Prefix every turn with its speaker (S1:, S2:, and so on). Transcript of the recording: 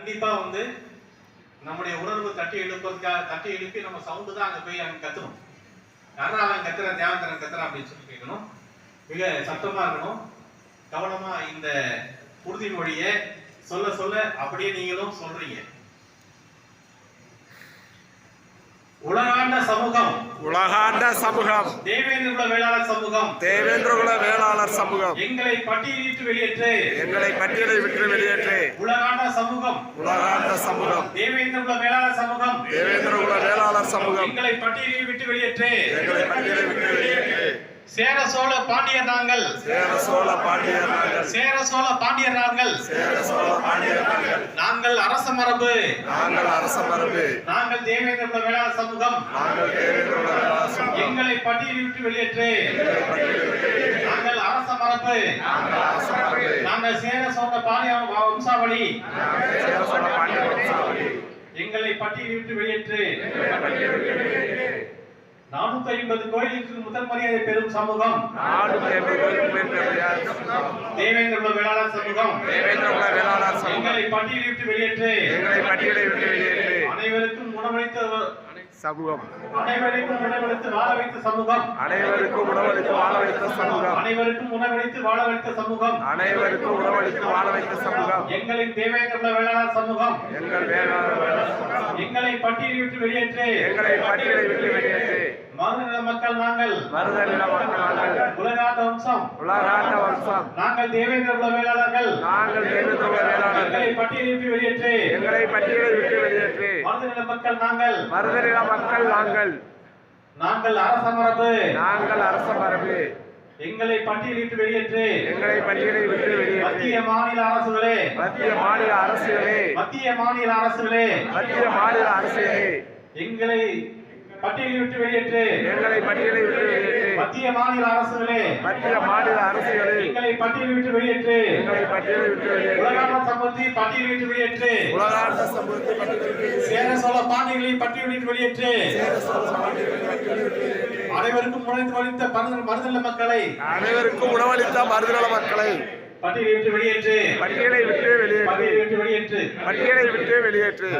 S1: கண்டிப்பா வந்து நம்முடைய உணர்வு தட்டி எழுப்புறதுக்காக தட்டி எழுப்பி நம்ம சவுண்டு தான் அங்க போய் அங்க கத்தணும் யாரா அவன் கத்துறான் தேவந்தரன் கத்துறான் அப்படின்னு சொல்லி கேட்கணும். மிக சத்தமா இருக்கணும். கவனமா இந்த உறுதிமொழியை சொல்ல சொல்ல அப்படியே நீங்களும் சொல்றீங்க. உலகாண்ட சமூகம்.
S2: உலகாண்ட சமூகம்.
S1: தேவேந்திர வேளாளர் சமூகம்.
S2: தேவேந்திரகுல வேளாளர் சமூகம்.
S1: எங்களை பட்டியலிட்டு வெளியேற்று.
S2: எங்களை பட்டியலை விட்டு வெளியேற்று.
S1: சமூகம்
S2: உலகாண்ட சமூகம்.
S1: தேவேந்திர வேளாளர் சமூகம்.
S2: தேவேந்திரகுல வேளாளர் சமூகம்.
S1: எங்களை பட்டியலில் விட்டு வெளியேற்று.
S2: எங்களை பட்டியலை விட்டு வெளியேற்று.
S1: சேர சோழ பாண்டியர் நாங்கள்
S2: சேர சோழ பாண்டியர் நாங்கள்
S1: சேர சோழ பாண்டியர் நாங்கள்
S2: சேர சோழ பாண்டியர் நாங்கள்
S1: நாங்கள் அரச மரபு.
S2: நாங்கள் அரச மரபு.
S1: நாங்கள் தேவேந்திர வேளாண் சமூகம்.
S2: நாங்கள் தேவேந்திரகுல வேளாளர் சமூகம்.
S1: எங்களை பட்டியலில் விட்டு வெளியேற்று.
S2: எங்களை பட்டியலை விட்டு வெளியேற்று.
S1: நாங்கள் அரச மரபு.
S2: நாங்கள் அரச மரபு.
S1: நாங்கள் சேர சோழ பாண்டிய வம்சாவளி.
S2: நாங்கள் சேர சோழ பாண்டியர் வம்சாவளி.
S1: எங்களை பட்டியலில் விட்டு வெளியேற்று. நானூத்தி ஐம்பது கோயிலுக்கு முதல் மரியாதை பெறும் சமூகம்.
S2: நாடு தேவேந்திர
S1: தேவேந்திர வேளாண் சமூகம்.
S2: தேவேந்திரகுல வேளாளர் சமூகம்.
S1: எங்களை பட்டியலில் விட்டு வெளியேற்று.
S2: எங்களை பட்டியலை விட்டு வெளியேற்று.
S1: அனைவருக்கும் உணவளித்த
S2: சமூகம்.
S1: அனைவருக்கும் உணவளித்து வாழ வைத்த சமூகம்.
S2: அனைவருக்கும் உணவளித்து வாழ வைத்த சமூகம்.
S1: அனைவருக்கும் உணவளித்து வாழ வைத்த சமூகம்.
S2: அனைவருக்கும் உணவளித்து வாழ வைத்த சமூகம்.
S1: எங்களின் தேவேந்திர வேளாண் சமூகம்.
S2: எங்கள் வேளாளர் வேளாளர் சமூகம்.
S1: எங்களை பட்டியலில் விட்டு வெளியேற்று.
S2: எங்களை பட்டியலை விட்டு வெளியேற்று. மருதநில மக்கள் நாங்கள் உலகாண்ட வம்சம்.
S1: நாங்கள் தேவேந்திர குல வேளாளர்கள்
S2: நாங்கள் தேவேந்திர வேளாளர்கள்
S1: எங்களை பட்டியலில் விட்டு வெளியேற்று.
S2: எங்களை பட்டியலை விட்டு வெளியேற்று.
S1: மருநில மக்கள் நாங்கள்.
S2: மருதநில மக்கள் நாங்கள்.
S1: நாங்கள் அரச மரபு.
S2: நாங்கள் அரச மரபு.
S1: எங்களை பட்டியலிட்டு வெளியேற்று.
S2: எங்களை பட்டியலை விட்டு வெளியேற்று.
S1: மத்திய மாநில அரசுகளே.
S2: மத்திய மாநில அரசுகளே.
S1: மத்திய மாநில அரசுகளே.
S2: மத்திய மாநில அரசுகளே.
S1: எங்களை பட்டியலில் விட்டு வெளியேற்று
S2: எங்களை பட்டியலை விட்டு வெளியேற்று
S1: மத்திய மாநில அரசுகளே
S2: மத்திய மாநில அரசுகளே
S1: எங்களை பட்டியலில் விட்டு வெளியேற்று
S2: எங்களை பட்டியலை விட்டு வெளியேற்று
S1: உலகாண்ட சம்பந்தி பட்டியலில் விட்டு வெளியேற்று
S2: உலகாண்ட சமூகத்தை பட்டியலிட்டு
S1: சேர சோழ பாண்டியர்களை பட்டியலிட்டு வெளியேற்று அனைவருக்கும் நுழைந்து வலித்த மருதல் மருதல்ல மக்களை
S2: அனைவருக்கும் உணவளித்த மருதநல மக்களை
S1: பட்டியலில் விட்டு வெளியேற்று
S2: பட்டியலை விட்டு வெளியேற்று
S1: பட்டியலில் விட்டு வெளியேற்று
S2: பட்டியலை விட்டு வெளியேற்று